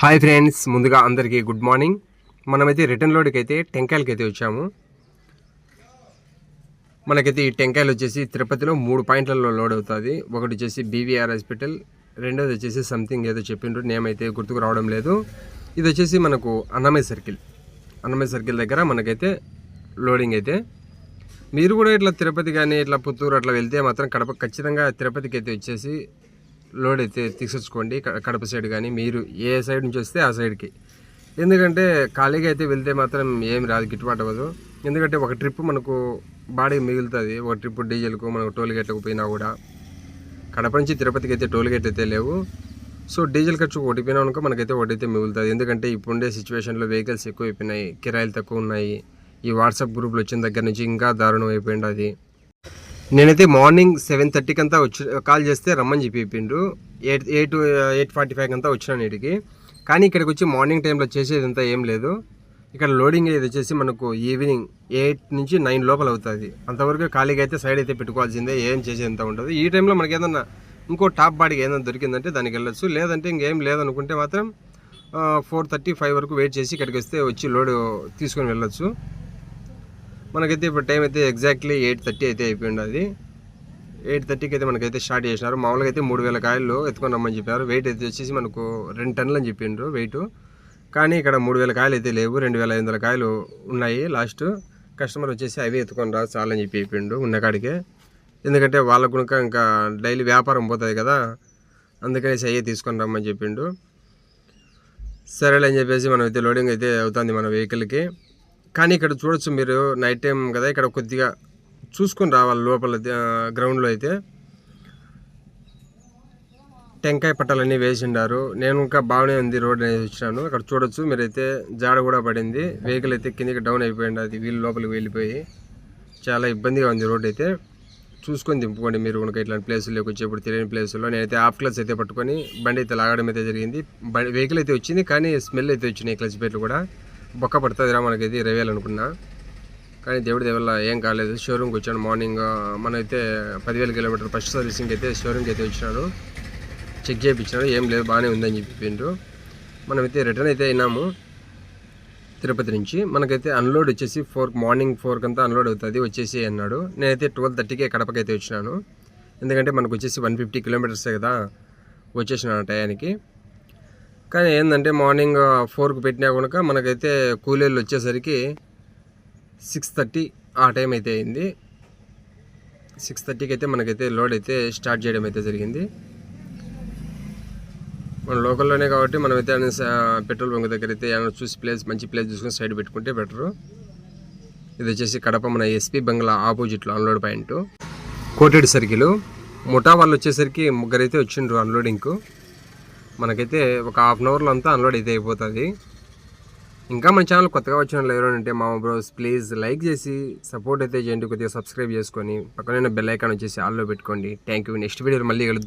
Hi friends ముందుగా అందరికీ good morning మనమైతే రిటర్న్ లోడ్కి అయితే టెంకాయలకి అయితే వచ్చాము. మనకైతే ఈ టెంకాయలు వచ్చేసి తిరుపతిలో మూడు పాయింట్లలో లోడ్ అవుతుంది. ఒకటి వచ్చేసి బీవీఆర్ హాస్పిటల్ రెండోది వచ్చేసి సంథింగ్ ఏదో చెప్పిండ్రు. నేమ్ అయితే గుర్తుకు రావడం లేదు. ఇది వచ్చేసి మనకు అన్నమయ్య సర్కిల్ అన్నమయ్య సర్కిల్ దగ్గర మనకైతే లోడింగ్ అయితే. మీరు కూడా ఇట్లా తిరుపతి కానీ ఇట్లా పుత్తూరు అట్లా వెళ్తే మాత్రం కడప ఖచ్చితంగా తిరుపతికి అయితే వచ్చేసి లోడ్ అయితే తీసుకొచ్చుకోండి కడప సైడ్ కానీ మీరు ఏ సైడ్ నుంచి వస్తే ఆ సైడ్కి. ఎందుకంటే ఖాళీగా అయితే వెళ్తే మాత్రం ఏం రాదు గిట్టుబాటు అవ్వదు. ఎందుకంటే ఒక ట్రిప్ మనకు బాడీ మిగులుతుంది. ఒక ట్రిప్ డీజిల్కు మనకు టోల్ గేట్లకు పోయినా కూడా కడప నుంచి తిరుపతికి అయితే టోల్ గేట్ అయితే లేవు. సో డీజిల్ ఖర్చు ఓడిపోయినా పోయినా అనుకో మనకైతే ఒకటి అయితే మిగులుతుంది. ఎందుకంటే ఇప్పుడుండే సిచ్యువేషన్లో వెహికల్స్ ఎక్కువ అయిపోయినాయి కిరాయిలు తక్కువ ఉన్నాయి. ఈ వాట్సాప్ గ్రూప్లు వచ్చిన దగ్గర నుంచి ఇంకా దారుణం అయిపోయింది అది. నేనైతే మార్నింగ్ సెవెన్ థర్టీకి అంతా వచ్చి కాల్ చేస్తే రమ్మని చెప్పి చెప్పిండ్రు. Eight eight eight forty five అంతా వచ్చినాను ఇటుకి కానీ ఇక్కడికి వచ్చి మార్నింగ్ టైంలో చేసేది అంతా ఏం లేదు. ఇక్కడ లోడింగ్ ఇది వచ్చేసి మనకు ఈవినింగ్ ఎయిట్ నుంచి నైన్ లోపల అవుతుంది. అంతవరకు ఖాళీగా అయితే సైడ్ అయితే పెట్టుకోవాల్సిందే ఏం చేసేంత ఉంటుంది ఈ టైంలో మనకి ఏదన్నా ఇంకో టాప్ బాడీకి ఏదైనా దొరికిందంటే దానికి వెళ్ళొచ్చు. లేదంటే ఇంకేం లేదనుకుంటే మాత్రం ఫోర్ థర్టీ ఫైవ్ వరకు వెయిట్ చేసి ఇక్కడికి వస్తే వచ్చి లోడ్ తీసుకొని వెళ్ళొచ్చు. మనకైతే ఇప్పుడు టైం అయితే ఎగ్జాక్ట్లీ ఎయిట్ థర్టీ అయితే అయిపోయింది. అది ఎయిట్ థర్టీకి అయితే మనకైతే స్టార్ట్ చేసినారు. మామూలుగా అయితే మూడు వేల కాయలు ఎత్తుకొని రమ్మని చెప్పారు. వెయిట్ అయితే వచ్చేసి మనకు రెండు టన్నులు అని చెప్పిండ్రు వెయిట్ కానీ ఇక్కడ మూడు వేల కాయలు అయితే లేవు. రెండు వేల ఐదు వందల కాయలు ఉన్నాయి. లాస్ట్ కస్టమర్ వచ్చేసి అవి ఎత్తుకొని రా చాలని చెప్పి చెప్పిండు ఉన్న కాడికే. ఎందుకంటే వాళ్ళకు కనుక ఇంకా డైలీ వ్యాపారం పోతుంది కదా. అందుకనేసి అయ్యే తీసుకొని రమ్మని చెప్పిండు. సరేలే అని చెప్పేసి మనం అయితే లోడింగ్ అయితే అవుతుంది మన వెహికల్కి కానీ ఇక్కడ చూడొచ్చు మీరు నైట్ టైం కదా ఇక్కడ కొద్దిగా చూసుకొని రావాలి లోపల గ్రౌండ్లో అయితే. టెంకాయ పట్టాలన్నీ వేసిండారు నేను ఇంకా బాగానే ఉంది రోడ్ అనేది వచ్చినాను. అక్కడ చూడొచ్చు మీరైతే జాడ కూడా పడింది. వెహికల్ అయితే కిందికి డౌన్ అయిపోయింది అది వీళ్ళు లోపలికి వెళ్ళిపోయి. చాలా ఇబ్బందిగా ఉంది రోడ్ అయితే. చూసుకొని దింపుకోండి మీరు కనుక ఇట్లాంటి ప్లేసుల్లోకి వచ్చేప్పుడు తెలియని ప్లేసుల్లో నేనైతే హాఫ్ క్లచ్ అయితే పట్టుకొని బండి అయితే లాగడం అయితే జరిగింది. బండి వెహికల్ అయితే వచ్చింది కానీ స్మెల్ అయితే వచ్చినాయి క్లచ్ ప్లేట్లు కూడా. బొక్క పడుతుందిరా మనకైతే రవేయాలనుకున్నా కానీ దేవుడి దేవల్ల ఏం కాలేదు. షోరూమ్కి వచ్చాను మార్నింగ్ మనైతే పదివేల కిలోమీటర్ ఫస్ట్ సర్వీసింగ్ అయితే షోరూమ్కి అయితే వచ్చినాడు. చెక్ చేయించినాడు. ఏం లేదు బాగానే ఉందని చెప్పిండ్రు మనమైతే రిటర్న్ అయితే అయినాము. తిరుపతి నుంచి మనకైతే అన్లోడ్ వచ్చేసి ఫోర్ మార్నింగ్ ఫోర్కి అంతా అన్లోడ్ అవుతుంది వచ్చేసి అన్నాడు. నేనైతే ట్వెల్వ్ థర్టీకే కడపకైతే వచ్చినాను. ఎందుకంటే మనకు వచ్చేసి వన్ ఫిఫ్టీ కిలోమీటర్సే కదా వచ్చేసినాను టయానికి. కానీ ఏంటంటే మార్నింగ్ ఫోర్కి పెట్టినా కనుక మనకైతే కూలీలు వచ్చేసరికి సిక్స్ థర్టీ ఆ టైం అయితే అయింది. సిక్స్ థర్టీకి అయితే మనకైతే లోడ్ అయితే స్టార్ట్ చేయడం అయితే జరిగింది. మన లోకల్లోనే కాబట్టి మనమైతే ఏమైనా పెట్రోల్ బంక్ దగ్గర అయితే ఏమైనా చూసి ప్లేస్ మంచి ప్లేస్ చూసుకొని సైడ్ పెట్టుకుంటే బెటరు. ఇది వచ్చేసి కడప మన ఎస్పీ బంగ్లా ఆపోజిట్లో అన్లోడ్ పాయింట్. Coated circle. ముఠా వాళ్ళు వచ్చేసరికి ముగ్గురు అయితే వచ్చిండ్రు అన్లోడింగ్కు. మనకైతే ఒక హాఫ్ అన్ అవర్లో అంతా అన్లోడ్ అయితే అయిపోతుంది. ఇంకా మన ఛానల్ కొత్తగా వచ్చిన వాళ్ళు ఎవరైనా ఉంటే మా బ్రోస్ ప్లీజ్ లైక్ చేసి సపోర్ట్ అయితే చేయండి కొద్దిగా సబ్స్క్రైబ్ చేసుకొని పక్కన బెల్ ఐకాన్ వచ్చేసి ఆల్లో పెట్టుకోండి. థ్యాంక్ యూ నెక్స్ట్ వీడియోలో మళ్ళీ కలుద్దాం.